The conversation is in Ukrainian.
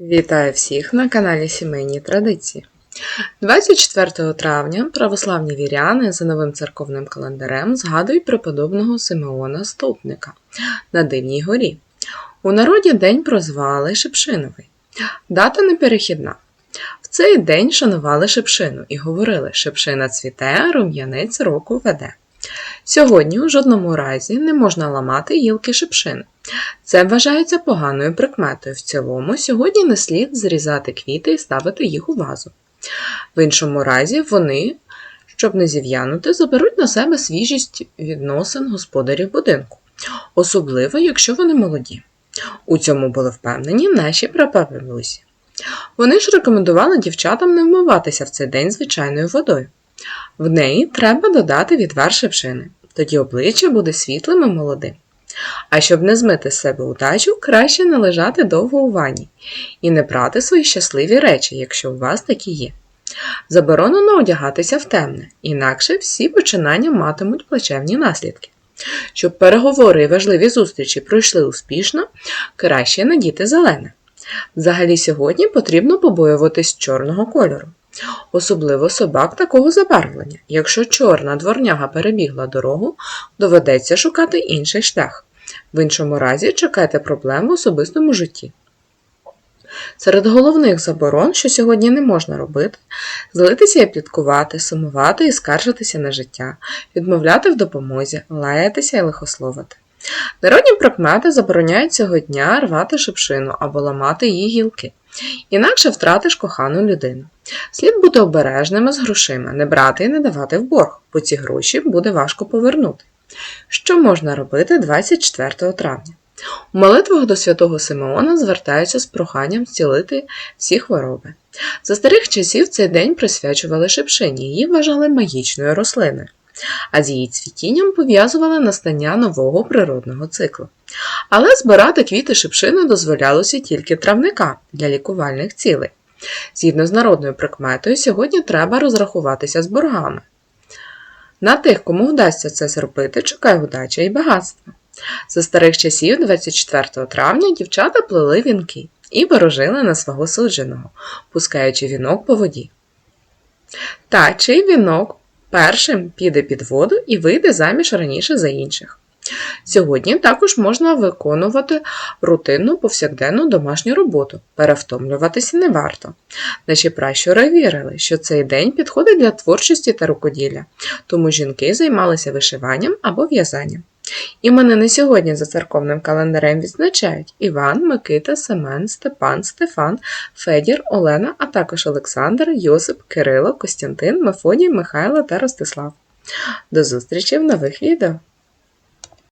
Вітаю всіх на каналі Сімейні Традиції. 24 травня православні віряни за новим церковним календарем згадують преподобного Симеона Стовпника на Дивній горі. У народі день прозвали Шепшиновий. Дата неперехідна. В цей день шанували шепшину і говорили: Шепшина цвіте, рум'янець року веде. Сьогодні у жодному разі не можна ламати гілки шипшини. Це вважається поганою прикметою. В цілому сьогодні не слід зрізати квіти і ставити їх у вазу. В іншому разі вони, щоб не зів'янути, заберуть на себе свіжість відносин господарів будинку, особливо якщо вони молоді. У цьому були впевнені наші прапрабабусі. Вони ж рекомендували дівчатам не вмиватися в цей день звичайною водою. В неї треба додати відвар шипшини, тоді обличчя буде світлим і молодим. А щоб не змити з себе удачу, краще не лежати довго у ванні і не брати свої щасливі речі, якщо у вас такі є. Заборонено одягатися в темне, інакше всі починання матимуть плачевні наслідки. Щоб переговори і важливі зустрічі пройшли успішно, краще надіти зелене. Взагалі сьогодні потрібно побоюватись чорного кольору. Особливо собак такого забарвлення. Якщо чорна дворняга перебігла дорогу, доведеться шукати інший шлях. В іншому разі чекайте проблем в особистому житті. Серед головних заборон, що сьогодні не можна робити, злитися і пліткувати, сумувати і скаржитися на життя, відмовляти в допомозі, лаятися і лихословити. Народні прикмети забороняють цього дня рвати шипшину або ламати її гілки, інакше втратиш кохану людину. Слід бути обережними з грошима, не брати і не давати в борг, бо ці гроші буде важко повернути. Що можна робити 24 травня? У молитвах до святого Симеона звертаються з проханням зцілити всі хвороби. За старих часів цей день присвячували шипшині, її вважали магічною рослиною, а з її цвітінням пов'язували настання нового природного циклу. Але збирати квіти шипшини дозволялося тільки травникам для лікувальних цілей. Згідно з народною прикметою, сьогодні треба розрахуватися з боргами. На тих, кому вдасться це зробити, чекає удача і багатство. За старих часів, 24 травня, дівчата плели вінки і ворожили на свого судженого, пускаючи вінок по воді. Та чий вінок першим піде під воду і вийде заміж раніше за інших. Сьогодні також можна виконувати рутинну повсякденну домашню роботу, перевтомлюватися не варто. Наші пращури вірили, що цей день підходить для творчості та рукоділля, тому жінки займалися вишиванням або в'язанням. Іменини сьогодні за церковним календарем відзначають Іван, Микита, Семен, Степан, Стефан, Федір, Олена, а також Олександр, Йосип, Кирило, Костянтин, Мефодій, Михайло та Ростислав. До зустрічі в нових відео!